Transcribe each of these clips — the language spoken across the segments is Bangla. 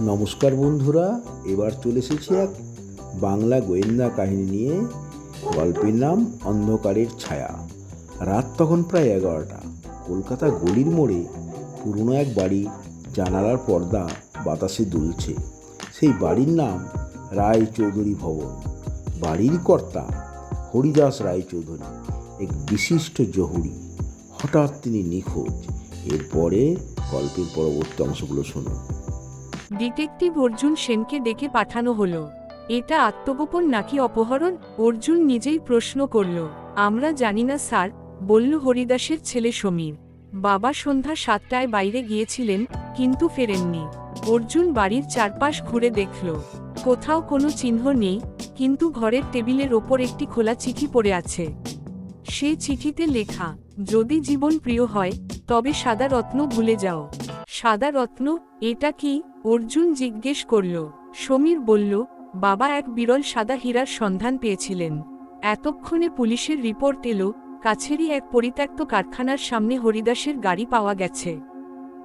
নমস্কার বন্ধুরা, এবার চলে এসেছি এক বাংলা গোয়েন্দা কাহিনী নিয়ে। গল্পের নাম অন্ধকারের ছায়া। রাত তখন প্রায় এগারোটা। কলকাতা গলির মোড়ে পুরনো এক বাড়ি জানালার পর্দা বাতাসে দুলছে। সেই বাড়ির নাম রায় চৌধুরী ভবন। বাড়ির কর্তা হরিদাস রায় চৌধুরী এক বিশিষ্ট জহুরি। হঠাৎ তিনি নিখোঁজ। এরপরে গল্পের পরবর্তী অংশগুলো শুনুন। ডিটেকটিভ অর্জুন সেনকে ডেকে পাঠানো হলো। এটা আত্মগোপন নাকি অপহরণ? অর্জুন নিজেই প্রশ্ন করল। আমরা জানি না, স্যার, বলল হরিদাসের ছেলে সমীর। বাবা সন্ধ্যা সাতটায় বাইরে গিয়েছিলেন, কিন্তু ফেরেননি। অর্জুন বাড়ির চারপাশ ঘুরে দেখল। কোথাও কোনো চিহ্ন নেই, কিন্তু ঘরের টেবিলের ওপর একটি খোলা চিঠি পড়ে আছে। সে চিঠিতে লেখা, যদি জীবন প্রিয় হয়, তবে সাদা রত্ন ভুলে যাও। সাদা রত্ন এটা কি? অর্জুন জিজ্ঞেস করল। সমীর বলল, বাবা এক বিরল সাদা হীরার সন্ধান পেয়েছিলেন। এতক্ষণে পুলিশের রিপোর্ট এলো, কাছেরই এক পরিত্যক্ত কারখানার সামনে হরিদাসের গাড়ি পাওয়া গেছে।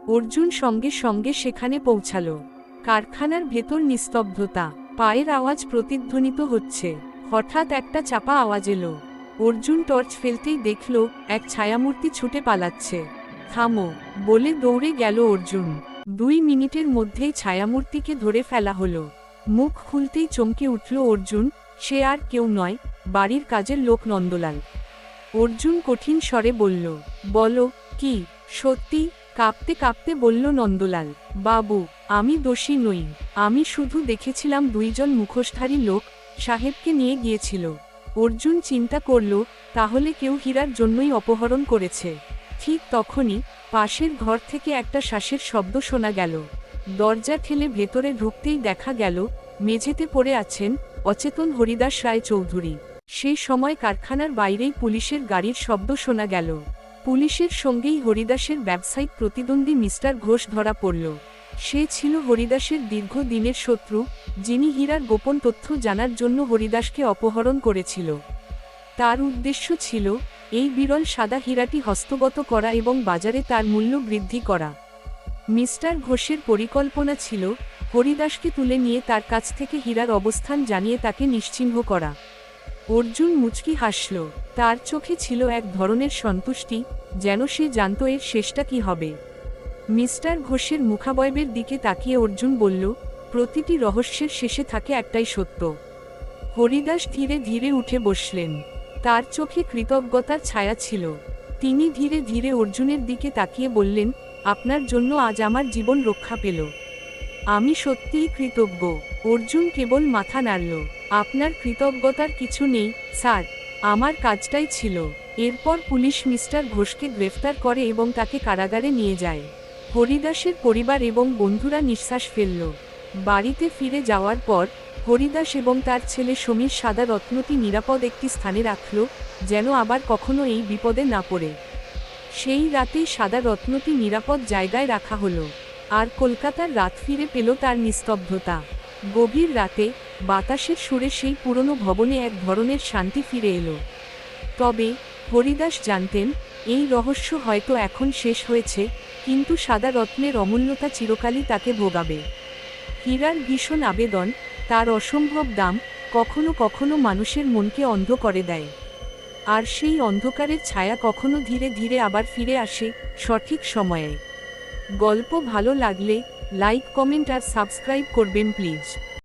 অর্জুন সঙ্গে সঙ্গে সেখানে পৌঁছালো। কারখানার ভেতর নিস্তব্ধতা, পায়ের আওয়াজ প্রতিধ্বনিত হচ্ছে। হঠাৎ একটা চাপা আওয়াজ এলো। অর্জুন টর্চ ফেলতেই দেখল, এক ছায়ামূর্তি ছুটে পালাচ্ছে। থামো, বলে দৌড়ে গেল অর্জুন। দুই মিনিটের মধ্যেই ছায়ামূর্তিকে ধরে ফেলা হলো। মুখ খুলতেই চমকে উঠল অর্জুন, সে আর কেউ নয়, বাড়ির কাজের লোক নন্দলাল। অর্জুন কঠিন স্বরে বলল, বলো, কি, সত্যি? কাঁপতে কাঁপতে বলল নন্দলাল, বাবু, আমি দোষী নই। আমি শুধু দেখেছিলাম দুইজন মুখোশধারী লোক, সাহেবকে নিয়ে গিয়েছিল। অর্জুন চিন্তা করল, তাহলে কেউ হীরার জন্যই অপহরণ করেছে। ঠিক তখনই পাশের ঘর থেকে একটা শ্বাসের শব্দ শোনা গেল। দরজা ঠেলে ভেতরে ঢুকতেই দেখা গেল, মেঝেতে পড়ে আছেন অচেতন হরিদাস রায় চৌধুরী সেই সময় কারখানার বাইরেই পুলিশের গাড়ির শব্দ শোনা গেল। পুলিশের সঙ্গেই হরিদাসের ব্যবসায়িক প্রতিদ্বন্দ্বী মিস্টার ঘোষ ধরা পড়ল। সে ছিল হরিদাসের দীর্ঘদিনের শত্রু, যিনি হীরার গোপন তথ্য জানার জন্য হরিদাসকে অপহরণ করেছিল। তার উদ্দেশ্য ছিল এই বিরল সাদা হীরাটি হস্তগত করা এবং বাজারে তার মূল্য বৃদ্ধি করা। মিস্টার ঘোষের পরিকল্পনা ছিল, হরিদাসকে তুলে নিয়ে তার কাছ থেকে হীরার অবস্থান জানিয়ে তাকে নিশ্চিহ্ন করা। অর্জুন মুচকি হাসল, তার চোখে ছিল এক ধরনের সন্তুষ্টি, যেন সে জানত এর শেষটা কি হবে। মিস্টার ঘোষের মুখাবয়বের দিকে তাকিয়ে অর্জুন বলল, প্রতিটি রহস্যের শেষে থাকে একটাই সত্য। হরিদাস ধীরে ধীরে উঠে বসলেন। তার চোখে কৃতজ্ঞতার ছায়া ছিল। তিনি ধীরে ধীরে অর্জুনের দিকে তাকিয়ে বললেন, আপনার জন্য আজ আমার জীবন রক্ষা পেল। আমি সত্যিই কৃতজ্ঞ। অর্জুন কেবল মাথা নাড়ল। আপনার কৃতজ্ঞতার কিছু নেই, স্যার। আমার কাজটাই ছিল। এরপর পুলিশ মিস্টার ঘোষকে গ্রেফতার করে এবং তাকে কারাগারে নিয়ে যায়। হরিদাসের পরিবার এবং বন্ধুরা নিঃশ্বাস ফেলল। বাড়িতে ফিরে যাওয়ার পর হরিদাস এবং তার ছেলে সমীর সাদা রত্নটি নিরাপদ একটি স্থানে রাখল, যেন আবার কখনো এই বিপদে না পড়ে। সেই রাতেই সাদা রত্নটি নিরাপদ জায়গায় রাখা হলো, আর কলকাতার রাত ফিরে পেল তার নিস্তব্ধতা। গভীর রাতে, বাতাসের সুরে সেই পুরনো ভবনে এক ধরনের শান্তি ফিরে এলো। তবে, হরিদাস জানতেন, এই রহস্য হয়তো এখন শেষ হয়েছে, কিন্তু সাদা রত্নের অমূল্যতা চিরকালই তাকে ভোগাবে। হীরার ভীষণ আবেদন তার অসম্ভব দাম কখনো কখনো মানুষের মনকে অন্ধ করে দেয়। আর সেই অন্ধকারের ছায়া কখনো ধীরে ধীরে আবার ফিরে আসে সঠিক সময়ে। গল্প ভালো লাগলে লাইক, কমেন্ট আর সাবস্ক্রাইব করবেন প্লিজ।